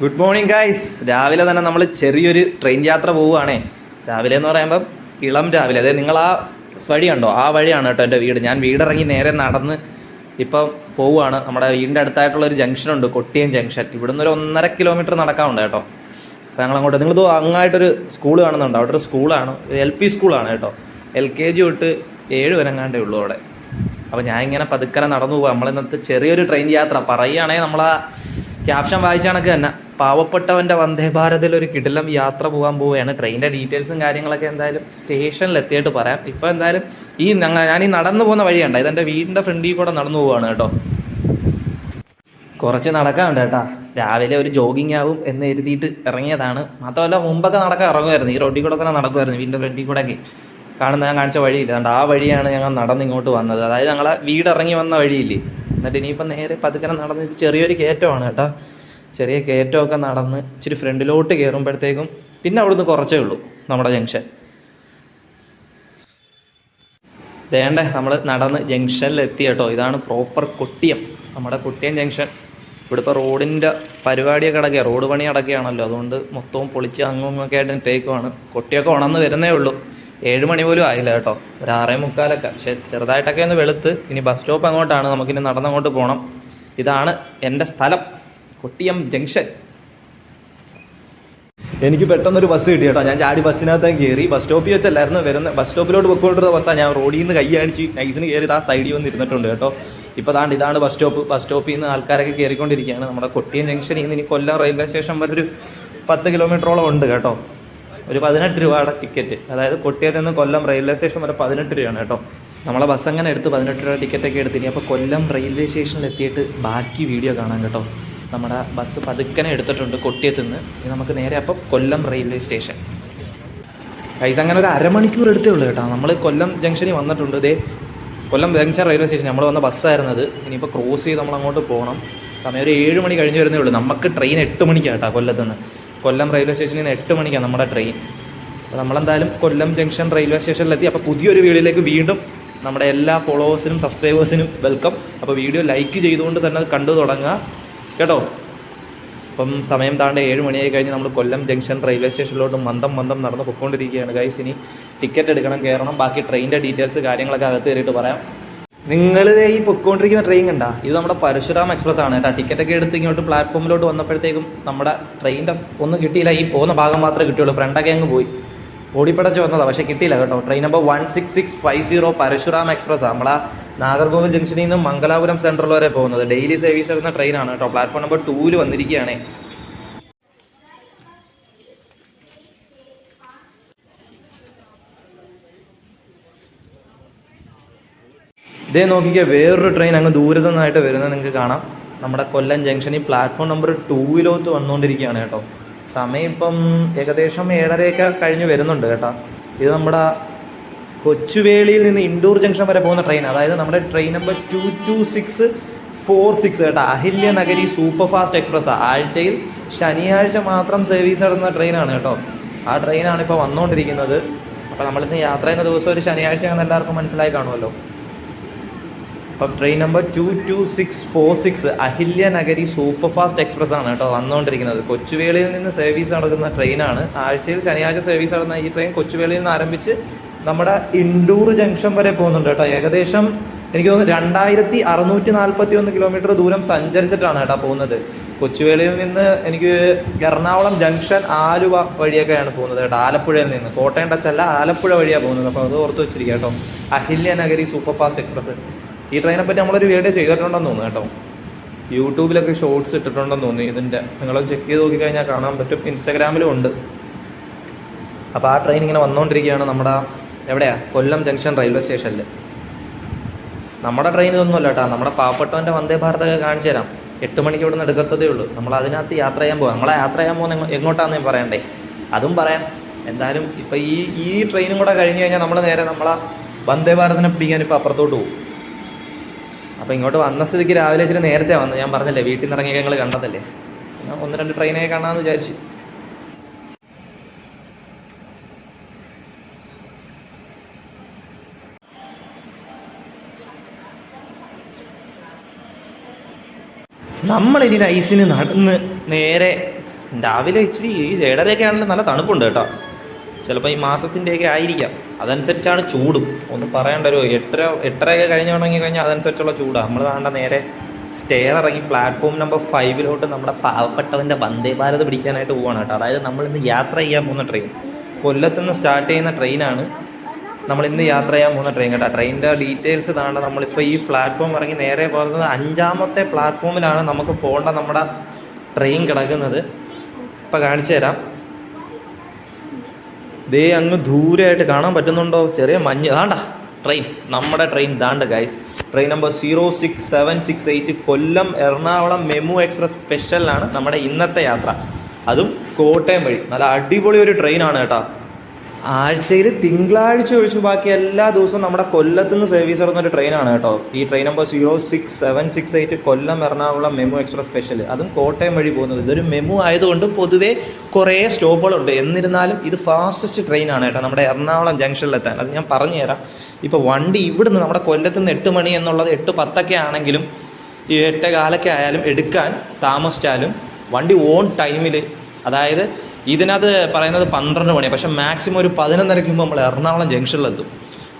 Good morning guys രാവിലെ തന്നെ നമ്മൾ ചെറിയൊരു ട്രെയിൻ യാത്ര പോവുകയാണേ. രാവിലെ എന്ന് പറയുമ്പം ഇളം രാവിലെ. അതായത് നിങ്ങൾ ആ വഴി കണ്ടോ? ആ വഴിയാണ് കേട്ടോ എന്റെ വീട്. ഞാൻ വീടിറങ്ങി നേരെ നടന്ന് ഇപ്പം പോവുകയാണ്. നമ്മുടെ വീടിന്റെ അടുത്തായിട്ടുള്ള ഒരു ജംഗ്ഷനുണ്ട് കൊട്ടിയം ജംഗ്ഷൻ ഇവിടുന്ന് ഒരു ഒന്നര കിലോമീറ്റർ നടക്കാനുണ്ട് കേട്ടോ. അപ്പോൾ ഞങ്ങൾ അങ്ങോട്ട് നിങ്ങൾ അങ്ങായിട്ടൊരു സ്കൂൾ കാണുന്നുണ്ട്. അവിടെ ഒരു സ്കൂളാണ് എൽ പി സ്കൂളാണ് കേട്ടോ. എൽ കെ ജി തൊട്ട് ഏഴ് വരങ്ങാണ്ടേ ഉള്ളൂ അവിടെ. അപ്പോൾ ഞാൻ ഇങ്ങനെ പതുക്കനെ നടന്നു പോകാം നമ്മളിന്നത്തെ ചെറിയൊരു ട്രെയിൻ യാത്ര. പറയുകയാണെങ്കിൽ നമ്മളാ ക്യാപ്ഷൻ വായിച്ച കണക്ക് തന്നെ. പാവപ്പെട്ടവന്റെ വന്ദേ ഭാരതിൽ ഒരു കിടിലം യാത്ര പോകാൻ പോവുകയാണ്. ട്രെയിനിന്റെ ഡീറ്റെയിൽസും കാര്യങ്ങളൊക്കെ എന്തായാലും സ്റ്റേഷനിൽ എത്തിയിട്ട് പറയാം. ഇപ്പോൾ എന്തായാലും ഈ ഞങ്ങൾ ഞാൻ ഈ നടന്നു പോകുന്ന വഴിയുണ്ട് ഇതെന്റെ വീടിന്റെ ഫ്രണ്ടിൽ കൂടെ നടന്നു പോവുകയാണ് കേട്ടോ. കുറച്ച് നടക്കാനുണ്ട് കേട്ടാ. രാവിലെ ഒരു ജോഗിങ് ആവും എന്ന് എഴുതിയിട്ട് ഇറങ്ങിയതാണ്. മാത്രമല്ല മുമ്പൊക്കെ നടക്കാൻ ഇറങ്ങുമായിരുന്നു. ഈ റോഡിൽ കൂടെ തന്നെ നടക്കുമായിരുന്നു വീടിന്റെ ഫ്രണ്ടിൽ കൂടെ ഒക്കെ കാണുന്ന ഞാൻ കാണിച്ച വഴിയില്ല? അതുകൊണ്ട് ആ വഴിയാണ് ഞങ്ങൾ നടന്ന് ഇങ്ങോട്ട് വന്നത്. അതായത് ഞങ്ങളെ വീട് ഇറങ്ങി വന്ന വഴിയില്ലേ? എന്നിട്ട് ഇനിയിപ്പോൾ നേരെ പതുക്കനെ നടന്ന് ഇത് ചെറിയൊരു കയറ്റമാണ് കേട്ടോ. ചെറിയ കയറ്റമൊക്കെ നടന്ന് ഇച്ചിരി ഫ്രണ്ടിലോട്ട് കയറുമ്പോഴത്തേക്കും പിന്നെ അവിടുന്ന് കുറച്ചേ ഉള്ളൂ നമ്മുടെ ജംഗ്ഷൻ. വേണ്ടേ നമ്മൾ നടന്ന് ജംഗ്ഷനിൽ എത്തി കേട്ടോ. ഇതാണ് പ്രോപ്പർ കൊട്ടിയം നമ്മുടെ കൊട്ടിയം ജംഗ്ഷൻ. ഇവിടെ ഇപ്പോൾ റോഡിന്റെ പരിപാടിയൊക്കെ അടക്കുക റോഡ് പണി അടക്കുകയാണല്ലോ അതുകൊണ്ട് മൊത്തവും പൊളിച്ച് അങ്ങും ഒക്കെ ആയിട്ട് ടേക്കുമാണ് കൊട്ടിയൊക്കെ ഉണർന്ന് വരുന്നേ ഉള്ളൂ. ഏഴ് മണി പോലും ആയില്ല കേട്ടോ. ഒരു ആറേ മുക്കാലൊക്കെ. പക്ഷേ ചെറുതായിട്ടൊക്കെ ഒന്ന് വെളുത്ത് ഇനി ബസ് സ്റ്റോപ്പ് അങ്ങോട്ടാണ്. നമുക്കിനി നടന്നങ്ങോട്ട് പോകണം ഇതാണ് എന്റെ സ്ഥലം. കൊട്ടിയം ജംഗ്ഷൻ. എനിക്ക് പെട്ടെന്നൊരു ബസ് കിട്ടി കേട്ടോ. ഞാൻ ചാടി ബസ്സിനകത്ത് കയറി ബസ് സ്റ്റോപ്പിൽ വെച്ചല്ലായിരുന്നു. വരുന്ന ബസ് സ്റ്റോപ്പിലോട്ട് പൊക്കോണ്ടിരുന്ന ബസ്സാണ് ഞാൻ റോഡിൽ നിന്ന് കൈ അടിച്ച് നൈസിന് കയറി ആ സൈഡിൽ വന്ന് ഇരുന്നിട്ടുണ്ട് കേട്ടോ. ഇപ്പോൾ താണ്ട് ഇതാണ് ബസ് സ്റ്റോപ്പ് ബസ് സ്റ്റോപ്പിൽ നിന്ന് ആൾക്കാരൊക്കെ കയറിക്കൊണ്ടിരിക്കുകയാണ് നമ്മുടെ കൊട്ടിയം ജംഗ്ഷനിൽ നിന്ന് ഇനി കൊല്ലം റെയിൽവേ സ്റ്റേഷൻ വരെ ഒരു പത്ത് കിലോമീറ്ററോളം ഉണ്ട് കേട്ടോ. ഒരു പതിനെട്ട് രൂപയുടെ ടിക്കറ്റ് അതായത് കൊട്ടിയത്ത് നിന്ന് കൊല്ലം റെയിൽവേ സ്റ്റേഷൻ വരെ പതിനെട്ട് രൂപയാണ് കേട്ടോ. നമ്മളെ ബസ് അങ്ങനെ എടുത്ത് പതിനെട്ട് രൂപ ടിക്കറ്റൊക്കെ എടുത്ത് ഇനി അപ്പോൾ കൊല്ലം റെയിൽവേ സ്റ്റേഷനിൽ എത്തിയിട്ട് ബാക്കി വീഡിയോ കാണാം കേട്ടോ. നമ്മുടെ ബസ് പതുക്കനെ എടുത്തിട്ടുണ്ട് കൊട്ടിയത്ത് നിന്ന്. നമുക്ക് നേരെ അപ്പം കൊല്ലം റെയിൽവേ സ്റ്റേഷൻ പൈസ അങ്ങനെ ഒരു അരമണിക്കൂർ എടുത്തേ ഉള്ളൂ കേട്ടോ. നമ്മൾ കൊല്ലം ജംഗ്ഷനിൽ വന്നിട്ടുണ്ട്. ഇതേ കൊല്ലം ജംഗ്ഷൻ റെയിൽവേ സ്റ്റേഷൻ നമ്മൾ വന്ന ബസ്സായിരുന്നത് ഇനിയിപ്പോൾ ക്രോസ് ചെയ്ത് നമ്മൾ അങ്ങോട്ട് പോകണം സമയം ഒരു ഏഴ് മണി കഴിഞ്ഞ് വരുന്നേ ഉള്ളൂ. നമുക്ക് ട്രെയിൻ എട്ട് മണിക്കാണ് കേട്ടോ കൊല്ലത്ത് നിന്ന്. കൊല്ലം റെയിൽവേ സ്റ്റേഷനിൽ നിന്ന് എട്ട് മണിക്കാണ് നമ്മുടെ ട്രെയിൻ അപ്പോൾ നമ്മളെന്തായാലും കൊല്ലം ജംഗ്ഷൻ റെയിൽവേ സ്റ്റേഷനിലെത്തി അപ്പോൾ പുതിയൊരു വീഡിയോയിലേക്ക് വീണ്ടും നമ്മുടെ എല്ലാ ഫോളോവേഴ്സിനും സബ്സ്ക്രൈബേഴ്സിനും വെൽക്കം അപ്പോൾ വീഡിയോ ലൈക്ക് ചെയ്തുകൊണ്ട് തന്നെ കണ്ടു തുടങ്ങുക. കേട്ടോ? അപ്പം സമയം താണ്ട് ഏഴ് മണിയായി കഴിഞ്ഞ് നമ്മൾ കൊല്ലം ജംഗ്ഷൻ റെയിൽവേ സ്റ്റേഷനിലോട്ട് മന്ദം മന്ദം നടന്ന് പൊയ്ക്കൊണ്ടിരിക്കുകയാണ് ഗൈസ് ഇനി ടിക്കറ്റ് എടുക്കണം കയറണം ബാക്കി ട്രെയിനിന്റെ ഡീറ്റെയിൽസ് കാര്യങ്ങളൊക്കെ അകത്ത് കയറിയിട്ട് പറയാം. നിങ്ങൾ ഈ പൊയ്ക്കൊണ്ടിരിക്കുന്ന ട്രെയിൻ കണ്ട? ഇത് നമ്മുടെ പരശുരാം എക്സ്പ്രസ് ആണ്. കേട്ടോ ടിക്കറ്റ് ഒക്കെ എടുത്ത് ഇങ്ങോട്ട് പ്ലാറ്റ്ഫോമിലോട്ട് വന്നപ്പോഴത്തേക്കും നമ്മുടെ ട്രെയിനിന്റെ ഒന്നും കിട്ടിയില്ല. ഈ പോകുന്ന ഭാഗം മാത്രമേ കിട്ടിയുള്ളൂ. ഫ്രണ്ടൊക്കെ അങ്ങ് പോയി. ഓടിപ്പടച്ച് വന്നതാണ് പക്ഷേ കിട്ടിയില്ല കേട്ടോ. Train number one six six five zero Parasuram express നമ്മളാ നാഗർകോവിൽ ജംഗ്ഷനിൽ നിന്ന് മംഗലാപുരം സെൻട്രൽ വരെ പോകുന്നത്. ഡെയിലി സർവീസ് വരുന്ന ട്രെയിനാണ് കേട്ടോ. പ്ലാറ്റ്ഫോം നമ്പർ ടൂവിൽ വന്നിരിക്കുകയാണ്. ഇതേ നോക്കിക്കുക വേറൊരു ട്രെയിൻ അങ്ങ് ദൂരത്തു നിന്നായിട്ട് വരുന്നത് നിങ്ങൾക്ക് കാണാം. നമ്മുടെ കൊല്ലം ജംഗ്ഷനിൽ പ്ലാറ്റ്ഫോം നമ്പർ ടൂവിലോട്ട് വന്നുകൊണ്ടിരിക്കുകയാണ് കേട്ടോ. സമയം ഇപ്പം ഏകദേശം ഏഴരയൊക്കെ കഴിഞ്ഞ് വരുന്നുണ്ട് കേട്ടോ. ഇത് നമ്മുടെ കൊച്ചുവേളിയിൽ നിന്ന് ഇൻഡോർ ജംഗ്ഷൻ വരെ പോകുന്ന ട്രെയിൻ അതായത് നമ്മുടെ train number two two six four six കേട്ടോ. Ahilya Nagari super fast express ആഴ്ചയിൽ ശനിയാഴ്ച മാത്രം സർവീസ് നടത്തുന്ന ട്രെയിനാണ് കേട്ടോ. ആ ട്രെയിനാണ് ഇപ്പോൾ വന്നുകൊണ്ടിരിക്കുന്നത് അപ്പോൾ നമ്മളിന്ന് യാത്ര ചെയ്യുന്ന ദിവസം ഒരു ശനിയാഴ്ച എന്ന് എല്ലാവർക്കും മനസ്സിലായി കാണുമല്ലോ. അപ്പം train number two two six four six Ahilya Nagari super fast express ആണ് കേട്ടോ വന്നുകൊണ്ടിരിക്കുന്നത്. കൊച്ചുവേളിയിൽ നിന്ന് സർവീസ് നടക്കുന്ന ട്രെയിനാണ് ആഴ്ചയിൽ ശനിയാഴ്ച സർവീസ് നടന്ന ഈ ട്രെയിൻ കൊച്ചുവേളിയിൽ നിന്ന് ആരംഭിച്ച് നമ്മുടെ ഇൻഡൂർ ജംഗ്ഷൻ വരെ പോകുന്നുണ്ട് കേട്ടോ. ഏകദേശം എനിക്ക് തോന്നുന്നു രണ്ടായിരത്തി അറുന്നൂറ്റി നാൽപ്പത്തി ഒന്ന് കിലോമീറ്റർ ദൂരം സഞ്ചരിച്ചിട്ടാണ് കേട്ടോ പോകുന്നത്. കൊച്ചുവേളിയിൽ നിന്ന് എനിക്ക് എറണാകുളം ജംഗ്ഷൻ ആലുവ വഴിയൊക്കെയാണ് പോകുന്നത് കേട്ടോ. ആലപ്പുഴയിൽ നിന്ന്. കോട്ടയം ടച്ചല്ല ആലപ്പുഴ വഴിയാണ് പോകുന്നത്. അപ്പോൾ അത് ഓർത്ത് വെച്ചിരിക്കുക കേട്ടോ. Ahilya Nagari super fast express. ഈ ട്രെയിനെ പറ്റി നമ്മളൊരു വീഡിയോ ചെയ്തിട്ടുണ്ടെന്ന് തോന്നുന്നു കേട്ടോ. യൂട്യൂബിലൊക്കെ ഷോർട്സ് ഇട്ടിട്ടുണ്ടെന്ന് തോന്നി ഇതിന്റെ നിങ്ങൾ ചെക്ക് ചെയ്ത് നോക്കിക്കഴിഞ്ഞാൽ കാണാൻ പറ്റും. ഇൻസ്റ്റാഗ്രാമിലും ഉണ്ട്. അപ്പോൾ ആ ട്രെയിൻ ഇങ്ങനെ വന്നുകൊണ്ടിരിക്കുകയാണ് നമ്മുടെ എവിടെയാ? കൊല്ലം ജംഗ്ഷൻ റെയിൽവേ സ്റ്റേഷനിൽ നമ്മുടെ ട്രെയിൻ ഇതൊന്നുമല്ല കേട്ടോ. നമ്മുടെ പാവപ്പെട്ടവന്റെ വന്ദേ ഭാരതൊക്കെ കാണിച്ചു തരാം. എട്ട് മണിക്ക് ഇവിടെ നിന്ന് എടുക്കത്തതേ ഉള്ളൂ. നമ്മൾ അതിനകത്ത് യാത്ര ചെയ്യാൻ പോകാം നമ്മളെ യാത്ര ചെയ്യാൻ പോകുന്ന എങ്ങോട്ടാണെന്ന് ഞാൻ പറയണ്ടേ? അതും പറയാം. എന്തായാലും ഇപ്പം ഈ ഈ ട്രെയിനും കൂടെ കഴിഞ്ഞ് കഴിഞ്ഞാൽ നമ്മൾ നേരെ നമ്മളെ വന്ദേ ഭാരതിനെ പിടിക്കാൻ ഇപ്പോൾ അപ്പുറത്തോട്ട് പോകും. അപ്പോൾ ഇങ്ങോട്ട് വന്ന സ്ഥിതിക്ക് രാവിലെ ഇച്ചിരി നേരത്തെ വന്നു. ഞാൻ പറഞ്ഞില്ലേ വീട്ടിൽ നിന്ന് ഇറങ്ങിയ ഞങ്ങൾ കണ്ടതല്ലേ? ഒന്ന് രണ്ട് ട്രെയിനൊക്കെ കാണാമെന്ന് വിചാരിച്ചു. നമ്മളിനി ഐസിന് നടന്ന് നേരെ രാവിലെ ഇച്ചിരി ഈ ഏഴരയൊക്കെ ആണെങ്കിലും നല്ല തണുപ്പുണ്ട് കേട്ടോ. ചിലപ്പോൾ ഈ മാസത്തിന്റെയൊക്കെ ആയിരിക്കാം. അതനുസരിച്ചാണ് ചൂടും. ഒന്ന് പറയേണ്ട ഒരു എട്ടര എട്ടരയൊക്കെ കഴിഞ്ഞ് തുടങ്ങി കഴിഞ്ഞാൽ അതനുസരിച്ചുള്ള ചൂടാണ് നമ്മൾ താണ്ട നേരെ സ്റ്റെയർ ഇറങ്ങി പ്ലാറ്റ്ഫോം നമ്പർ ഫൈവിലോട്ട് നമ്മുടെ പാവപ്പെട്ടവന്റെ വന്ദേ ഭാരത് പിടിക്കാനായിട്ട് പോവാണ് കേട്ടോ. അതായത് നമ്മൾ ഇന്ന് യാത്ര ചെയ്യാൻ പോകുന്ന ട്രെയിൻ കൊല്ലത്തുനിന്ന് സ്റ്റാർട്ട് ചെയ്യുന്ന ട്രെയിനാണ് നമ്മൾ ഇന്ന് യാത്ര ചെയ്യാൻ പോകുന്ന ട്രെയിൻ കേട്ടോ. ട്രെയിനിന്റെ ഡീറ്റെയിൽസ് താണ്ട നമ്മളിപ്പോൾ ഈ പ്ലാറ്റ്ഫോം ഇറങ്ങി നേരെ പോകുന്നത് അഞ്ചാമത്തെ പ്ലാറ്റ്ഫോമിലാണ് നമുക്ക് പോകേണ്ട നമ്മുടെ ട്രെയിൻ കിടക്കുന്നത്. ഇപ്പോൾ കാണിച്ചു തരാം. ദേ അങ്ങ് ദൂരെയായിട്ട് കാണാൻ പറ്റുന്നുണ്ടോ? ചെറിയ മഞ്ഞ്. ദാണ്ട ട്രെയിൻ നമ്മുടെ ട്രെയിൻ ദാണ്ട് guys train number zero six seven six eight Kollam Ernakulam MEMU express സ്പെഷ്യലാണ് നമ്മുടെ ഇന്നത്തെ യാത്ര. അതും കോട്ടയം വഴി. നല്ല അടിപൊളി ഒരു ട്രെയിനാണ് കേട്ടോ. ആഴ്ചയിൽ തിങ്കളാഴ്ച ഒഴിച്ച് ബാക്കി എല്ലാ ദിവസവും നമ്മുടെ കൊല്ലത്ത് നിന്ന് സർവീസ് ഇറങ്ങുന്ന ഒരു ട്രെയിനാണ് കേട്ടോ. ഈ train number zero six seven six eight Kollam Ernakulam MEMU express special അതും കോട്ടയം വഴി പോകുന്നത്. ഇതൊരു മെമു ആയതുകൊണ്ട് പൊതുവേ കുറേ സ്റ്റോപ്പുകളുണ്ട് എന്നിരുന്നാലും ഇത് ഫാസ്റ്റസ്റ്റ് ട്രെയിനാണ് കേട്ടോ നമ്മുടെ എറണാകുളം ജംഗ്ഷനിലെത്താൻ അത് ഞാൻ പറഞ്ഞു തരാം. ഇപ്പോൾ വണ്ടി ഇവിടുന്ന് നമ്മുടെ കൊല്ലത്ത് നിന്ന് എട്ട് മണി എന്നുള്ളത് എട്ട് പത്തൊക്കെ ആണെങ്കിലും ഈ എട്ട് കാലൊക്കെ ആയാലും എടുക്കാൻ താമസിച്ചാലും വണ്ടി ഓൺ ടൈമിൽ അതായത് ഇതിനകത്ത് പറയുന്നത് പന്ത്രണ്ട് മണിയാണ് പക്ഷേ മാക്സിമം ഒരു പതിനൊന്നരയ്ക്ക് മുമ്പ് നമ്മൾ എറണാകുളം ജംഗ്ഷനിലെത്തും.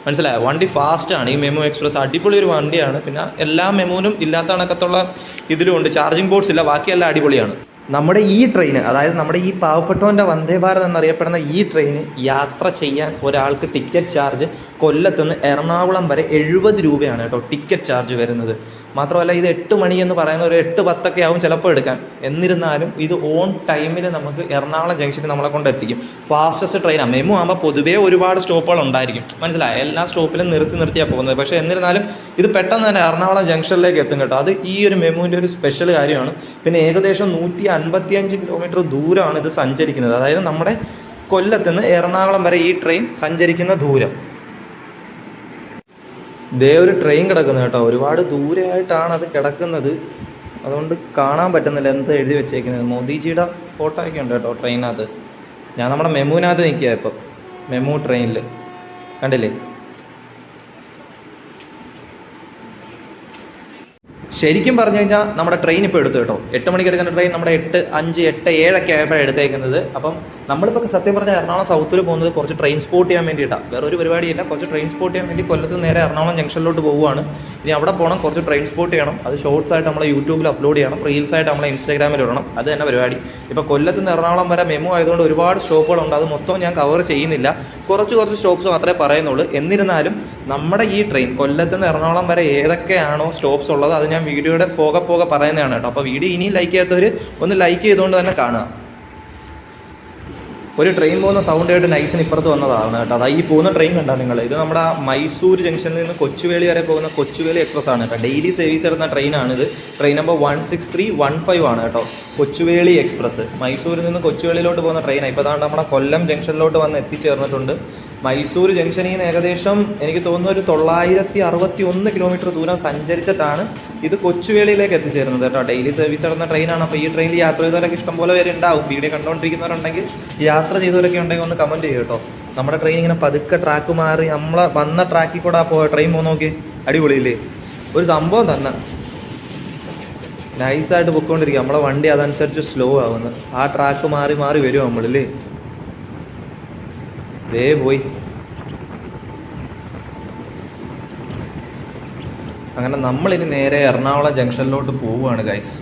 മനസ്സിലായോ? വണ്ടി ഫാസ്റ്റാണ് ഈ മെമു എക്സ്പ്രസ് അടിപൊളി ഒരു വണ്ടിയാണ്. പിന്നെ എല്ലാ മെമുവിനും ഇല്ലാത്ത കണക്കത്തുള്ള ഇതിലും ഉണ്ട്. ചാർജിങ് ബോർഡ്സ് ഇല്ല. ബാക്കിയെല്ലാം അടിപൊളിയാണ്. നമ്മുടെ ഈ ട്രെയിന് അതായത് നമ്മുടെ ഈ പാവപ്പെട്ടവന്റെ വന്ദേ ഭാരത് എന്നറിയപ്പെടുന്ന ഈ ട്രെയിന് യാത്ര ചെയ്യാൻ ഒരാൾക്ക് ടിക്കറ്റ് ചാർജ് കൊല്ലത്തുനിന്ന് എറണാകുളം വരെ എഴുപത് രൂപയാണ് കേട്ടോ ടിക്കറ്റ് ചാർജ് വരുന്നത്. മാത്രമല്ല ഇത് എട്ട് മണി എന്ന് പറയുന്ന ഒരു എട്ട് പത്തൊക്കെ ആവും ചിലപ്പോൾ എടുക്കാൻ. എന്നിരുന്നാലും ഇത് ഓൺ ടൈമിൽ നമുക്ക് എറണാകുളം ജംഗ്ഷനിൽ നമ്മളെ കൊണ്ട് എത്തിക്കും. ഫാസ്റ്റസ്റ്റ് ട്രെയിനാണ് മെമു ആകുമ്പോൾ പൊതുവേ ഒരുപാട് സ്റ്റോപ്പുകൾ ഉണ്ടായിരിക്കും. മനസ്സിലായി? എല്ലാ സ്റ്റോപ്പിലും നിർത്തി നിർത്തിയാണ് പോകുന്നത്. പക്ഷേ എന്നിരുന്നാലും ഇത് പെട്ടെന്ന് തന്നെ എറണാകുളം ജംഗ്ഷനിലേക്ക് എത്തും കേട്ടോ. അത് ഈ ഒരു മെമുവിന്റെ ഒരു സ്പെഷ്യൽ കാര്യമാണ്. പിന്നെ ഏകദേശം നൂറ്റി അൻപത്തിയഞ്ച് കിലോമീറ്റർ ദൂരമാണ് ഇത് സഞ്ചരിക്കുന്നത്. അതായത് നമ്മുടെ കൊല്ലത്തുനിന്ന് എറണാകുളം വരെ ഈ ട്രെയിൻ സഞ്ചരിക്കുന്ന ദൂരം. ദേ ഒരു ട്രെയിൻ കിടക്കുന്നത് കേട്ടോ. ഒരുപാട് ദൂരെയായിട്ടാണ് അത് കിടക്കുന്നത്. അതുകൊണ്ട് കാണാൻ പറ്റുന്നില്ല എന്താ എഴുതി വെച്ചേക്കുന്നത്. മോദിജിയുടെ ഫോട്ടോ ഒക്കെ ഉണ്ട് കേട്ടോ ട്രെയിനകത്ത് ഞാൻ നമ്മുടെ മെമുവിനകത്ത് നിൽക്കുക ഇപ്പം. മെമു ട്രെയിനിൽ കണ്ടില്ലേ? ശരിക്കും പറഞ്ഞു കഴിഞ്ഞാൽ നമ്മുടെ ട്രെയിൻ ഇപ്പോൾ എടുത്തു കേട്ടോ. എട്ട് മണിക്ക് എടുക്കുന്ന ട്രെയിൻ നമ്മുടെ എട്ട് അഞ്ച് എട്ട് ഏഴൊക്കെ ആയപ്പോഴാണ് എടുത്തേക്കുന്നത്. അപ്പം നമ്മളിപ്പോൾ സത്യം പറഞ്ഞാൽ എറണാകുളം സൗത്തിൽ പോകുന്നത് കുറച്ച് ട്രെയിൻ സ്പോട്ട് ചെയ്യാൻ വേണ്ടിയിട്ടാണ് വേറെ ഒരു പരിപാടിയില്ല. കുറച്ച് ട്രെയിൻ സ്പോട്ട് ചെയ്യാൻ വേണ്ടി കൊല്ലത്ത് നേരെ എറണാകുളം ജംഗ്ഷനിലോട്ട് പോവുകയാണ്. ഇനി അവിടെ പോകണം കുറച്ച് ട്രെയിൻ സ്പോട്ട് ചെയ്യണം. അത് ഷോർട്സ് ആയിട്ട് നമ്മളെ യൂട്യൂബിൽ അപ്ലോഡ് ചെയ്യണം. റീൽസ് ആയിട്ട് നമ്മളെ ഇൻസ്റ്റാഗ്രാമിൽ ഇടണം. അത് തന്നെ പരിപാടി. ഇപ്പോൾ കൊല്ലത്ത് നിന്ന് എറണാകുളം വരെ മെമു ആയതുകൊണ്ട് ഒരുപാട് ഷോപ്പുകളുണ്ട് അത് മൊത്തം ഞാൻ കവർ ചെയ്യുന്നില്ല. കുറച്ച് കുറച്ച് സ്റ്റോപ്സ് മാത്രമേ പറയുന്നുള്ളൂ. എന്നിരുന്നാലും നമ്മുടെ ഈ ട്രെയിൻ കൊല്ലത്ത് നിന്ന് എറണാകുളം വരെ ഏതൊക്കെയാണോ സ്റ്റോപ്സ് ഉള്ളത് അത് ഞാൻ വീഡിയോയുടെ പോകെ പോകെ പറയുന്നതാണ് കേട്ടോ. അപ്പോൾ വീഡിയോ ഇനിയും ലൈക്ക് ചെയ്യാത്തവർ ഒന്ന് ലൈക്ക് ചെയ്തുകൊണ്ട് തന്നെ കാണുക. ഒരു ട്രെയിൻ പോകുന്ന സൗണ്ട് ആയിട്ട് നൈസിന് ഇപ്പുറത്ത് വന്നതാണ് കേട്ടോ. അതാ ഈ പോകുന്ന ട്രെയിൻ കണ്ടാ നിങ്ങൾ. ഇത് നമ്മുടെ മൈസൂർ ജംഗ്ഷനിൽ നിന്ന് കൊച്ചുവേളി വരെ പോകുന്ന കൊച്ചുവേളി എക്സ്പ്രസ് ആണ് കേട്ടോ. ഡെയിലി സർവീസ് എടുക്കുന്ന ട്രെയിനാണിത് train number one six three one five ആണ് കേട്ടോ. കൊച്ചുവേളി എക്സ്പ്രസ് മൈസൂരിൽ നിന്ന് കൊച്ചുവേളിയിലോട്ട് പോകുന്ന ട്രെയിനാണ് ഇപ്പോൾ അതാണ് നമ്മുടെ കൊല്ലം ജംഗ്ഷനിലോട്ട് വന്ന് എത്തിച്ചേർന്നിട്ടുണ്ട്. മൈസൂർ ജംഗ്ഷനിൽ നിന്ന് ഏകദേശം എനിക്ക് തോന്നുന്നു ഒരു തൊള്ളായിരത്തി അറുപത്തി ഒന്ന് കിലോമീറ്റർ ദൂരം സഞ്ചരിച്ചിട്ടാണ് ഇത് കൊച്ചുവേളിയിലേക്ക് എത്തിച്ചേരുന്നത് കേട്ടോ. ഡെയിലി സർവീസ് നടന്ന ട്രെയിനാണ്. അപ്പോൾ ഈ ട്രെയിനിൽ യാത്ര ചെയ്തവരൊക്കെ ഇഷ്ടംപോലെ പേര് ഉണ്ടാവും. വീഡിയോ കണ്ടുകൊണ്ടിരിക്കുന്നവരുണ്ടെങ്കിൽ യാത്ര ചെയ്തവരൊക്കെ ഉണ്ടെങ്കിൽ ഒന്ന് കമന്റ് ചെയ്യും കേട്ടോ. നമ്മുടെ ട്രെയിൻ ഇങ്ങനെ പതുക്കെ ട്രാക്ക് മാറി. നമ്മളെ വന്ന ട്രാക്കിൽ കൂടെ പോ ട്രെയിൻ പോകുന്ന നോക്കി. അടിപൊളിയില്ലേ? ഒരു സംഭവം തന്നെ. നൈസായിട്ട് പൊക്കോണ്ടിരിക്കുക. നമ്മളെ വണ്ടി അതനുസരിച്ച് സ്ലോ ആവുന്നു. ആ ട്രാക്ക് മാറി മാറി വരും നമ്മളില്ലേ ദേ പോയി. അങ്ങനെ നമ്മളിനി നേരെ എറണാകുളം ജംഗ്ഷനിലോട്ട് പോവുകയാണ് ഗൈസ്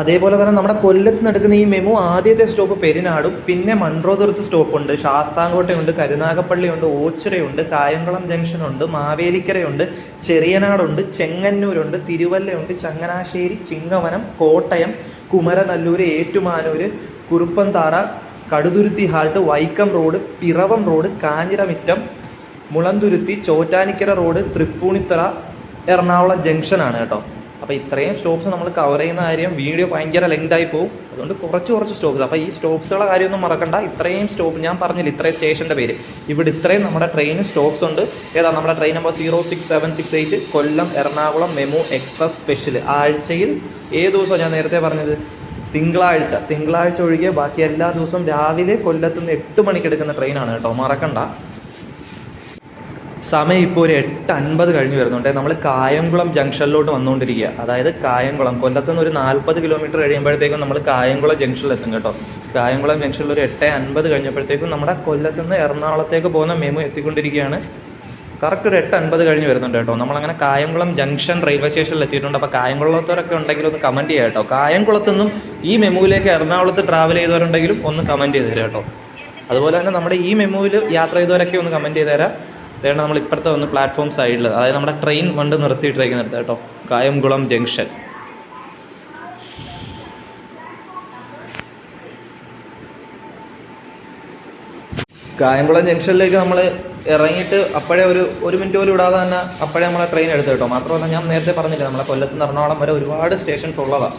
അതേപോലെ തന്നെ നമ്മുടെ കൊല്ലത്ത് നടക്കുന്ന ഈ മെമു ആദ്യത്തെ സ്റ്റോപ്പ് പെരിനാടും പിന്നെ മൺട്രോതുരത്ത് സ്റ്റോപ്പുണ്ട് ശാസ്താംകോട്ടയുണ്ട് കരുനാഗപ്പള്ളിയുണ്ട് ഓച്ചിറയുണ്ട് കായംകുളം ജംഗ്ഷനുണ്ട് മാവേലിക്കരയുണ്ട് ചെറിയനാടുണ്ട് ചെങ്ങന്നൂരുണ്ട് തിരുവല്ലയുണ്ട് Changanassery Chingavanam Kottayam Kumaranallur Ettumanoor Kuruppanthara Kaduthuruthy halt Vaikom road Piravom road Kanjiramittam Mulanthuruthy Chottanikkara road Tripunithura Ernakulam ജംഗ്ഷനാണ് കേട്ടോ. അപ്പോൾ ഇത്രയും സ്റ്റോപ്സ് നമ്മൾ കവർ ചെയ്യുന്ന കാര്യം വീഡിയോ ഭയങ്കര ലെങ്ത് ആയി പോകും അതുകൊണ്ട് കുറച്ച് കുറച്ച് സ്റ്റോപ്സ് അപ്പോൾ ഈ സ്റ്റോപ്സുകളെ കാര്യമൊന്നും മറക്കണ്ട. ഇത്രയും സ്റ്റോപ്പ് ഞാൻ പറഞ്ഞില്ല ഇത്രയും സ്റ്റേഷന്റെ പേര്. ഇവിടെ ഇത്രയും നമ്മുടെ ട്രെയിൻ സ്റ്റോപ്സ് ഉണ്ട്. ഏതാ നമ്മുടെ train number zero six seven six eight Kollam Ernakulam MEMU express special ആഴ്ചയിൽ ഏത് ദിവസമാണ് ഞാൻ നേരത്തെ പറഞ്ഞത്? തിങ്കളാഴ്ച തിങ്കളാഴ്ച ഒഴികെ ബാക്കി എല്ലാ ദിവസവും രാവിലെ കൊല്ലത്തുനിന്ന് എട്ട് മണിക്ക് എടുക്കുന്ന ട്രെയിനാണ് കേട്ടോ മറക്കണ്ട. സമയം ഇപ്പോൾ ഒരു എട്ട് അൻപത് കഴിഞ്ഞ് വരുന്നുണ്ട്. നമ്മൾ കായംകുളം ജംഗ്ഷനിലോട്ട് വന്നുകൊണ്ടിരിക്കുക. അതായത് കായംകുളം കൊല്ലത്ത് നിന്ന് ഒരു നാൽപ്പത് കിലോമീറ്റർ കഴിയുമ്പോഴത്തേക്കും നമ്മൾ കായംകുളം ജംഗ്ഷനിൽ എത്തും കേട്ടോ. കായംകുളം ജംഗ്ഷനിൽ ഒരു എട്ട് അൻപത് കഴിഞ്ഞപ്പോഴത്തേക്കും നമ്മുടെ കൊല്ലത്ത് നിന്ന് എറണാകുളത്തേക്ക് പോകുന്ന മെമു എത്തിക്കൊണ്ടിരിക്കുകയാണ്. കറക്റ്റ് ഒരു എട്ട് അൻപത് കഴിഞ്ഞ് വരുന്നുണ്ട് കേട്ടോ. നമ്മളങ്ങനെ കായംകുളം ജംഗ്ഷൻ റെയിൽവേ സ്റ്റേഷനിൽ എത്തിയിട്ടുണ്ട്. അപ്പോൾ കായംകുളത്തവരൊക്കെ ഉണ്ടെങ്കിൽ ഒന്ന് കമന്റ് ചെയ്യാം കേട്ടോ. കായംകുളത്തു നിന്നും ഈ മെമുവിലേക്ക് എറണാകുളത്ത് ട്രാവൽ ചെയ്തവരുണ്ടെങ്കിലും ഒന്ന് കമന്റ് ചെയ്ത് തരാം കേട്ടോ. അതുപോലെ തന്നെ നമ്മുടെ ഈ മെമുവിൽ യാത്ര ചെയ്തവരൊക്കെ ഒന്ന് കമന്റ് ചെയ്ത് തരാം. വേണ്ട നമ്മൾ ഇപ്പുറത്തെ ഒന്ന് പ്ലാറ്റ്ഫോം സൈഡിൽ അതായത് നമ്മുടെ ട്രെയിൻ വണ്ട് നിർത്തിയിട്ടിരിക്കുന്നിടത്ത് കേട്ടോ. കായംകുളം ജംഗ്ഷൻ കായംകുളം ജംഗ്ഷനിലേക്ക് നമ്മൾ ഇറങ്ങിയിട്ട് അപ്പോഴേ ഒരു ഒരു മിനിറ്റ് പോലും ഇടാതെ തന്നെ അപ്പോഴേ നമ്മളെ ട്രെയിൻ എടുത്തു കേട്ടോ. മാത്രമല്ല ഞാൻ നേരത്തെ പറഞ്ഞില്ല നമ്മളെ കൊല്ലത്ത് നിന്ന് എറണാകുളം വരെ ഒരുപാട് സ്റ്റേഷൻസ് ഉള്ളതാണ്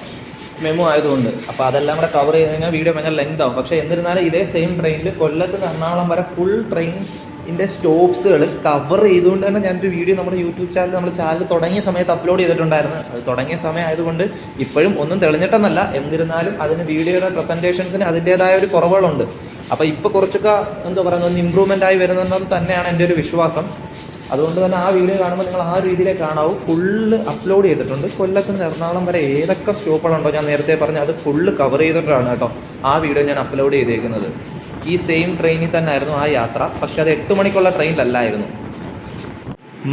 മെമു ആയതുകൊണ്ട്. അപ്പോൾ അതെല്ലാം കൂടെ കവർ ചെയ്ത് കഴിഞ്ഞാൽ വീഡിയോ ഭയങ്കര ലെങ്ത് ആവും. പക്ഷേ എന്നിരുന്നാലും ഇതേ സെയിം ട്രെയിനിൽ കൊല്ലത്ത് എറണാകുളം വരെ ഫുൾ ട്രെയിനിന്റെ സ്റ്റോപ്സുകൾ കവർ ചെയ്തുകൊണ്ട് തന്നെ ഞാനൊരു വീഡിയോ നമ്മുടെ യൂട്യൂബ് ചാനൽ നമ്മൾ ചാനൽ തുടങ്ങിയ സമയത്ത് അപ്ലോഡ് ചെയ്തിട്ടുണ്ടായിരുന്നു. അത് തുടങ്ങിയ സമയം ആയതുകൊണ്ട് ഇപ്പോഴും ഒന്നും തെളിഞ്ഞിട്ടെന്നല്ല. എന്നിരുന്നാലും അതിന് വീഡിയോയുടെ പ്രസന്റേഷൻസിന് അതിന്റേതായ ഒരു കുറവുകളുണ്ട്. അപ്പോൾ ഇപ്പോൾ കുറച്ചൊക്കെ എന്താ പറയുക ഒന്ന് ഇമ്പ്രൂവ്മെന്റ് ആയി വരുന്നത് തന്നെയാണ് എന്റെ ഒരു വിശ്വാസം. അതുകൊണ്ട് തന്നെ ആ വീഡിയോ കാണുമ്പോൾ നിങ്ങൾ ആ രീതിയിലേ കാണാവൂ. ഫുള്ള് അപ്ലോഡ് ചെയ്തിട്ടുണ്ട്. കൊല്ലത്ത് നിന്ന് എറണാകുളം വരെ ഏതൊക്കെ സ്റ്റോപ്പുകളുണ്ടോ ഞാൻ നേരത്തെ പറഞ്ഞ അത് ഫുള്ള് കവർ ചെയ്തിട്ടാണ് കേട്ടോ ആ വീഡിയോ ഞാൻ അപ്ലോഡ് ചെയ്തേക്കുന്നത്. ഈ സെയിം ട്രെയിനിൽ തന്നെ ആയിരുന്നു ആ യാത്ര. പക്ഷെ അത് എട്ട് മണിക്കുള്ള ട്രെയിനിലല്ലായിരുന്നു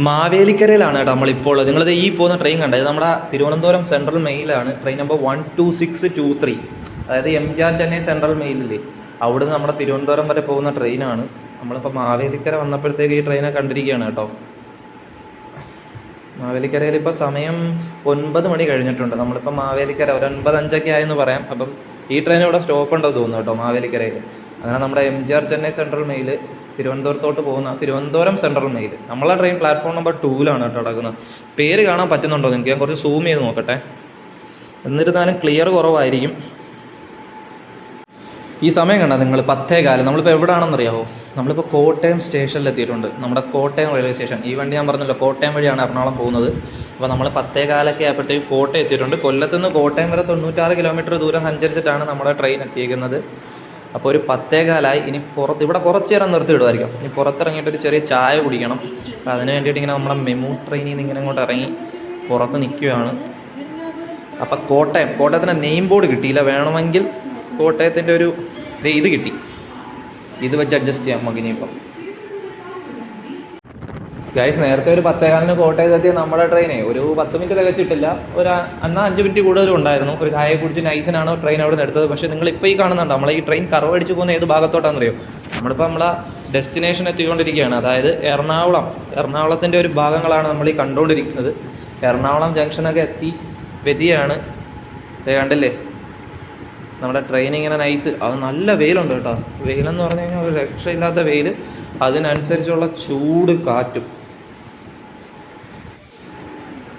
മാവേലിക്കരയിലാണ് കേട്ടോ നമ്മളിപ്പോൾ നിങ്ങളിത് ഈ പോകുന്ന ട്രെയിൻ കണ്ടത് നമ്മുടെ Thiruvananthapuram central മെയിലാണ് train number one two six two three അതായത് M G R Chennai central മെയിലില്ലേ അവിടുന്ന് നമ്മുടെ തിരുവനന്തപുരം വരെ പോകുന്ന ട്രെയിനാണ്. നമ്മളിപ്പോൾ മാവേലിക്കര വന്നപ്പോഴത്തേക്ക് ഈ ട്രെയിനെ കണ്ടിരിക്കുകയാണ് കേട്ടോ. മാവേലിക്കരയിൽ ഇപ്പോൾ സമയം ഒൻപത് മണി കഴിഞ്ഞിട്ടുണ്ട്. നമ്മളിപ്പോൾ മാവേലിക്കര ഒരു ഒൻപത് അഞ്ചൊക്കെ ആയെന്ന് പറയാം. അപ്പം ഈ ട്രെയിൻ ഇവിടെ സ്റ്റോപ്പ് ഉണ്ടോ തോന്നുന്നു കേട്ടോ മാവേലിക്കരയിൽ. അങ്ങനെ നമ്മുടെ M G R Chennai central mail തിരുവനന്തപുരത്തോട്ട് പോകുന്ന തിരുവനന്തപുരം സെൻട്രൽ മെയിൽ. നമ്മളെ ട്രെയിൻ പ്ലാറ്റ്ഫോം നമ്പർ ടൂവിലാണ് കേട്ടോ നടക്കുന്നത്. പേര് കാണാൻ പറ്റുന്നുണ്ടോ നിങ്ങൾക്ക്? ഞാൻ കുറച്ച് സൂം ചെയ്ത് നോക്കട്ടെ. എന്നിരുന്നാലും ക്ലിയർ കുറവായിരിക്കും. ഈ സമയം കണ്ട നിങ്ങൾ പത്തേ കാലം. നമ്മളിപ്പോൾ എവിടെയാണെന്നറിയാവോ നമ്മളിപ്പോൾ കോട്ടയം സ്റ്റേഷനിൽ എത്തിയിട്ടുണ്ട്. നമ്മുടെ കോട്ടയം റെയിൽവേ സ്റ്റേഷൻ. ഈ വണ്ടി ഞാൻ പറഞ്ഞല്ലോ കോട്ടയം വഴിയാണ് എറണാകുളം പോകുന്നത്. അപ്പോൾ നമ്മൾ പത്തേ കാലൊക്കെ ആയപ്പോഴത്തേക്ക് കോട്ടയം എത്തിയിട്ടുണ്ട്. കൊല്ലത്തു നിന്ന് കോട്ടയം വരെ തൊണ്ണൂറ്റാറ് കിലോമീറ്റർ ദൂരം സഞ്ചരിച്ചിട്ടാണ് നമ്മുടെ ട്രെയിൻ എത്തിയിരിക്കുന്നത്. അപ്പോൾ ഒരു പത്തേ കാലായി. ഇനി പുറത്ത് ഇവിടെ കുറച്ച് നേരം നിർത്തി വിടുമായിരിക്കും. ഇനി പുറത്തിറങ്ങിയിട്ട് ഒരു ചെറിയ ചായ കുടിക്കണം. അപ്പോൾ അതിന് വേണ്ടിയിട്ട് ഇങ്ങനെ നമ്മുടെ മെമു ട്രെയിനിൽ നിന്ന് ഇങ്ങനെ അങ്ങോട്ട് ഇറങ്ങി പുറത്ത് നിൽക്കുകയാണ്. അപ്പോൾ കോട്ടയം കോട്ടയത്തിന്റെ നെയിം ബോർഡ് കിട്ടിയില്ല. വേണമെങ്കിൽ കോട്ടയത്തിന്റെ ഒരു ഇത് കിട്ടി. ഇത് വെച്ച് അഡ്ജസ്റ്റ് ചെയ്യാം നമുക്ക് ഇനിയിപ്പം. ഗൈസ് നേരത്തെ ഒരു പത്തേകാലിന് കോട്ടയത്ത് എത്തിയ നമ്മുടെ ട്രെയിനെ ഒരു പത്ത് മിനിറ്റ് തികച്ചിട്ടില്ല. ഒരു എന്നാൽ അഞ്ച് മിനിറ്റ് കൂടുതലും ഉണ്ടായിരുന്നു. ഒരു ചായ കുടിച്ച് നൈസിനാണ് ട്രെയിൻ അവിടെ നിന്ന് എടുത്തത്. പക്ഷേ നിങ്ങൾ ഇപ്പോൾ ഈ കാണുന്നുണ്ട്? നമ്മളെ ഈ ട്രെയിൻ കറവ് അടിച്ച് പോകുന്ന ഏത് ഭാഗത്തോട്ടാണെന്നറിയോ? നമ്മളിപ്പോൾ നമ്മളെ ഡെസ്റ്റിനേഷൻ എത്തിക്കൊണ്ടിരിക്കുകയാണ്. അതായത് എറണാകുളം. എറണാകുളത്തിന്റെ ഒരു ഭാഗങ്ങളാണ് നമ്മൾ ഈ കണ്ടുകൊണ്ടിരിക്കുന്നത്. എറണാകുളം ജംഗ്ഷനൊക്കെ എത്തി വരികയാണ്. കണ്ടില്ലേ? നമ്മുടെ ട്രെയിൻ ഇങ്ങനെ നൈസ് അത് നല്ല വെയിലുണ്ട് കേട്ടോ. വെയിലെന്ന് പറഞ്ഞു കഴിഞ്ഞാൽ ഒരു രക്ഷയില്ലാത്ത വെയിൽ. അതിനനുസരിച്ചുള്ള ചൂട് കാറ്റും.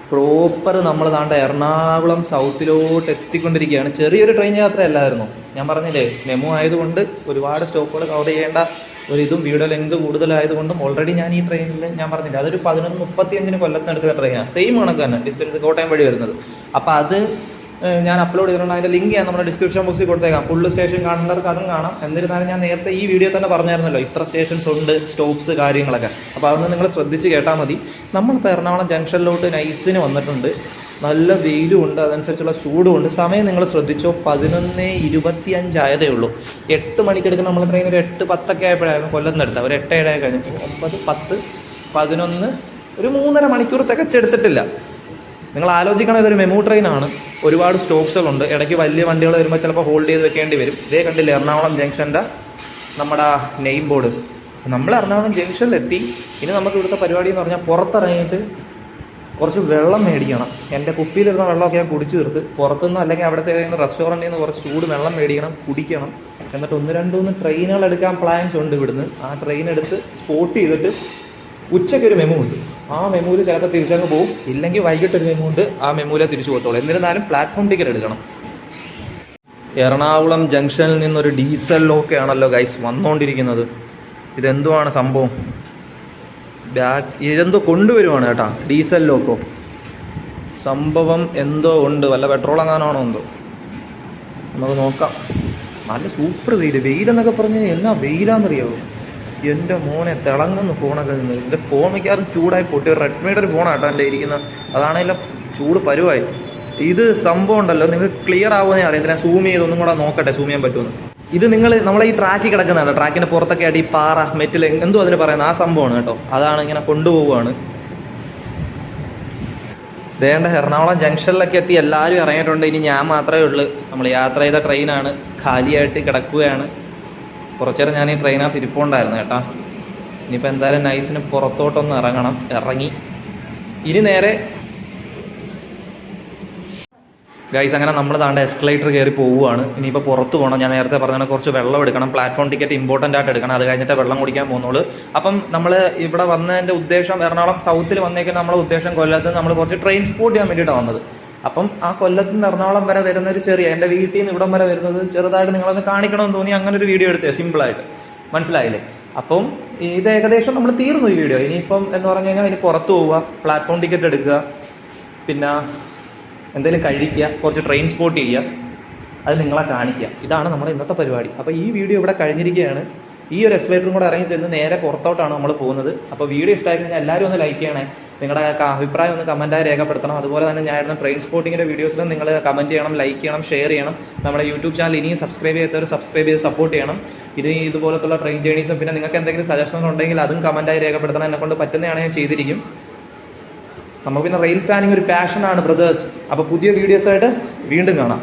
പ്രോപ്പർ നമ്മൾ താണ്ട എറണാകുളം സൗത്തിലോട്ട് എത്തിക്കൊണ്ടിരിക്കുകയാണ് ചെറിയൊരു ട്രെയിൻ യാത്രയല്ലായിരുന്നു. ഞാൻ പറഞ്ഞില്ലേ മെമു ആയതുകൊണ്ട് ഒരുപാട് സ്റ്റോപ്പുകൾ കവർ ചെയ്യേണ്ട ഒരു ഇതും വീഡിയോ ലെങ്ത് കൂടുതലായതുകൊണ്ടും ഓൾറെഡി ഞാൻ ഈ ട്രെയിനിൽ ഞാൻ പറഞ്ഞില്ല അതൊരു പതിനൊന്ന് മുപ്പത്തിയഞ്ചിന് അഞ്ചിന് എടുക്കുന്ന ട്രെയിനാണ് സെയിം കണക്ക് തന്നെ ഡിസ്റ്റൻസ് കോട്ടയം വഴി വരുന്നത്. അപ്പോൾ അത് ഞാൻ അപ്ലോഡ് ചെയ്തിട്ടുണ്ട്. അതിന്റെ ലിങ്ക് ഞാൻ നമ്മുടെ ഡിസ്ക്രിപ്ഷൻ ബോക്സിൽ കൊടുത്തേക്കാം. ഫുൾ സ്റ്റേഷൻ കാണുന്നവർക്ക് അതും കാണാം. എന്നിരുന്നാലും ഞാൻ നേരത്തെ ഈ വീഡിയോ തന്നെ പറഞ്ഞായിരുന്നല്ലോ. ഇത്ര സ്റ്റേഷൻസ് ഉണ്ട് സ്റ്റോപ്സ് കാര്യങ്ങളൊക്കെ. അപ്പോൾ അതൊന്ന് നിങ്ങൾ ശ്രദ്ധിച്ച് കേട്ടാൽ മതി. നമ്മളിപ്പോൾ എറണാകുളം ജംഗ്ഷനിലോട്ട് നൈസിന് വന്നിട്ടുണ്ട്. നല്ല വെയിലും ഉണ്ട് അതനുസരിച്ചുള്ള ചൂടും ഉണ്ട്. സമയം നിങ്ങൾ ശ്രദ്ധിച്ചോ? പതിനൊന്ന് ഇരുപത്തി അഞ്ചായതേ ഉള്ളൂ. എട്ട് മണിക്ക് എടുക്കുന്ന നമ്മൾ ട്രെയിൻ ഒരു എട്ട് പത്തൊക്കെ ആയപ്പോഴായിരുന്നു കൊല്ലം എടുത്തത് ഒരു എട്ട് ഏഴായി കഴിഞ്ഞു. ഒമ്പത് പത്ത് പതിനൊന്ന് ഒരു മൂന്നര മണിക്കൂർ തികച്ചെടുത്തിട്ടില്ല. നിങ്ങൾ ആലോചിക്കണം ഇതൊരു മെമു ട്രെയിനാണ് ഒരുപാട് സ്റ്റോപ്സുകളുണ്ട്. ഇടയ്ക്ക് വലിയ വണ്ടികൾ വരുമ്പോൾ ചിലപ്പോൾ ഹോൾഡ് ചെയ്ത് വെക്കേണ്ടി വരും. ഇതേ കണ്ടില്ലേ എറണാകുളം ജംഗ്ഷന്റെ നമ്മുടെ നെയിം ബോർഡ് നമ്മൾ എറണാകുളം ജംഗ്ഷനിലെത്തി ഇനി നമുക്ക് ഇവിടുത്തെ പരിപാടി എന്ന് പറഞ്ഞാൽ പുറത്തിറങ്ങിയിട്ട് കുറച്ച് വെള്ളം മേടിക്കണം. എന്റെ കുപ്പിയിലിരുന്ന വെള്ളമൊക്കെ ഞാൻ കുടിച്ചു തീർത്ത്. പുറത്തുനിന്ന് അല്ലെങ്കിൽ അവിടുത്തെ ഏതെങ്കിലും റെസ്റ്റോറന്റിൽ നിന്ന് കുറച്ച് ചൂട് വെള്ളം മേടിക്കണം കുടിക്കണം. എന്നിട്ട് ഒന്ന് രണ്ട് മൂന്ന് ട്രെയിനുകൾ എടുക്കാൻ പ്ലാൻസ് ഉണ്ട് ഇവിടുന്ന്. ആ ട്രെയിൻ എടുത്ത് സ്പോട്ട് ചെയ്തിട്ട് ഉച്ചയ്ക്കൊരു മെമു ഉണ്ട്. ആ മെമുവിൽ ചിലപ്പോൾ തിരിച്ചങ്ങ് പോകും ഇല്ലെങ്കിൽ വൈകിട്ട് ഒരു മെമു ആ മെമൂല തിരിച്ചു പോകത്തുള്ളൂ എന്നിരുന്നാലും പ്ലാറ്റ്ഫോം ടിക്കറ്റ് എടുക്കണം. എറണാകുളം ജംഗ്ഷനിൽ നിന്നൊരു ഡീസൽ ലോക്കെ ആണല്ലോ ഗൈസ് വന്നുകൊണ്ടിരിക്കുന്നത് ഇതെന്തുവാണ് സംഭവം? ബാക്ക് ഇതെന്തോ കൊണ്ടുവരുവാണ് കേട്ടാ ഡീസൽ ലോക്കോ. സംഭവം എന്തോ ഉണ്ട് വല്ല പെട്രോൾ എങ്ങാനാണോ എന്തോ. നമുക്ക് നോക്കാം. നല്ല സൂപ്പർ വെയിൽ വെയിലെന്നൊക്കെ പറഞ്ഞ് എന്നാ വെയിലാന്നറിയാവോ? എന്റെ മോനെ തിളങ്ങുന്നു ഫോണൊക്കെ നിന്ന് എന്റെ ഫോൺ മിക്കവാറും ചൂടായി പൊട്ടി. റെഡ്മിയുടെ ഒരു ഫോണാട്ടോ എന്റെ ഇരിക്കുന്നത് അതാണെങ്കിലും ചൂട് പരുവായി. ഇത് സംഭവം ഉണ്ടല്ലോ. നിങ്ങൾക്ക് ക്ലിയർ ആവുമെന്നേ അറിയത്തില്ല. സൂം ചെയ്തൊന്നും കൂടെ നോക്കട്ടെ സൂം ചെയ്യാൻ പറ്റുമെന്ന്. ഇത് നിങ്ങൾ നമ്മളെ ഈ ട്രാക്കിൽ കിടക്കുന്നതാണ്. ട്രാക്കിന്റെ പുറത്തൊക്കെ ആയിട്ട് ഈ പാറ മെറ്റൽ എന്തോ അതിന് പറയുന്നത് ആ സംഭവമാണ് കേട്ടോ. അതാണ് ഇങ്ങനെ കൊണ്ടുപോവുകയാണ്. വേണ്ട എറണാകുളം ജംഗ്ഷനിലൊക്കെ എത്തി എല്ലാവരും ഇറങ്ങിയിട്ടുണ്ട്. ഇനി ഞാൻ മാത്രമേ ഉള്ളൂ. നമ്മൾ യാത്ര ചെയ്ത ട്രെയിനാണ് ഖാലിയായിട്ട് കിടക്കുകയാണ്. കുറച്ചേരം ഞാൻ ഈ ട്രെയിനകത്ത് ഇരിപ്പുണ്ടായിരുന്നു കേട്ടാ. ഇനിയിപ്പോൾ എന്തായാലും നൈസിന് പുറത്തോട്ടൊന്ന് ഇറങ്ങണം. ഇറങ്ങി. ഇനി നേരെ ഗൈസ് അങ്ങനെ നമ്മൾ താണ്ട എസ്കലേറ്റർ കയറി പോവുകയാണ് ഇനിയിപ്പോൾ പുറത്ത് പോകണം ഞാൻ നേരത്തെ പറഞ്ഞാൽ കുറച്ച് വെള്ളം എടുക്കണം. പ്ലാറ്റ്ഫോം ടിക്കറ്റ് ഇമ്പോർട്ടന്റ് ആയിട്ട് എടുക്കണം. അത് കഴിഞ്ഞിട്ട് വെള്ളം കുടിക്കാൻ പോകുന്നുള്ളൂ. അപ്പം നമ്മൾ ഇവിടെ വന്നതിന്റെ ഉദ്ദേശം എറണാകുളം സൗത്തിൽ വന്നേക്കുന്ന നമ്മളെ ഉദ്ദേശം കൊല്ലത്ത് നമ്മൾ കുറച്ച് ട്രെയിൻ സ്പോട്ട് ചെയ്യാൻ വേണ്ടിയിട്ടാണ് വന്നത്. അപ്പം ആ കൊല്ലത്ത് നിന്ന് എറണാകുളം വരെ വരുന്ന ഒരു ചെറിയ എന്റെ വീട്ടിൽ നിന്ന് ഇവിടം വരെ വരുന്നത് ചെറുതായിട്ട് നിങ്ങളൊന്ന് കാണിക്കണമെന്ന് തോന്നി അങ്ങനെ ഒരു വീഡിയോ എടുത്തേ സിമ്പിളായിട്ട്. മനസ്സിലായില്ലേ? അപ്പം ഇത് ഏകദേശം നമ്മൾ തീർന്നു ഈ വീഡിയോ. ഇനിയിപ്പം എന്ന് പറഞ്ഞു കഴിഞ്ഞാൽ ഇനി പുറത്ത് പോവുക പ്ലാറ്റ്ഫോം ടിക്കറ്റ് എടുക്കുക പിന്നെ എന്തെങ്കിലും കഴിക്കുക കുറച്ച് ട്രെയിൻ സ്പോട്ട് ചെയ്യുക അത് നിങ്ങളെ കാണിക്കുക. ഇതാണ് നമ്മുടെ ഇന്നത്തെ പരിപാടി. അപ്പോൾ ഈ വീഡിയോ ഇവിടെ കഴിഞ്ഞിരിക്കുകയാണ്. ഈ ഒരു എക്സ്പ്ലേറ്ററും കൂടെ ഇറങ്ങി ചെന്ന് നേരെ പുറത്തോട്ടാണ് നമ്മൾ പോകുന്നത്. അപ്പോൾ വീഡിയോ ഇഷ്ടമായി എല്ലാവരും ഒന്ന് ലൈക്ക് ചെയ്യണേ. നിങ്ങളുടെ അഭിപ്രായം ഒന്ന് കമന്റായി രേഖപ്പെടുത്തണം. അതുപോലെ തന്നെ ഞാൻ ഇടുന്ന ട്രെയിൻ സ്പോട്ടിങ്ങിന്റെ വീഡിയോസിലും നിങ്ങൾ കമന്റ് ചെയ്യണം ലൈക്ക് ചെയ്യണം ഷെയർ ചെയ്യണം. നമ്മുടെ യൂട്യൂബ് ചാനൽ ഇനിയും സബ്സ്ക്രൈബ് ചെയ്യാത്തവർ സബ്സ്ക്രൈബ് ചെയ്ത് സപ്പോർട്ട് ചെയ്യണം. ഇത് ഇതുപോലത്തുള്ള ട്രെയിൻ ജേണീസും പിന്നെ നിങ്ങൾക്ക് എന്തെങ്കിലും സജഷൻസ് ഉണ്ടെങ്കിൽ അതും കമന്റായി രേഖപ്പെടുത്തണം. എന്നെക്കൊണ്ട് പറ്റുന്നതാണ് ഞാൻ ചെയ്തിരിക്കും. നമുക്ക് പിന്നെ റെയിൽ ഫാനിങ് ഒരു പാഷനാണ് ബ്രദേഴ്സ് അപ്പോൾ പുതിയ വീഡിയോസായിട്ട് വീണ്ടും കാണാം.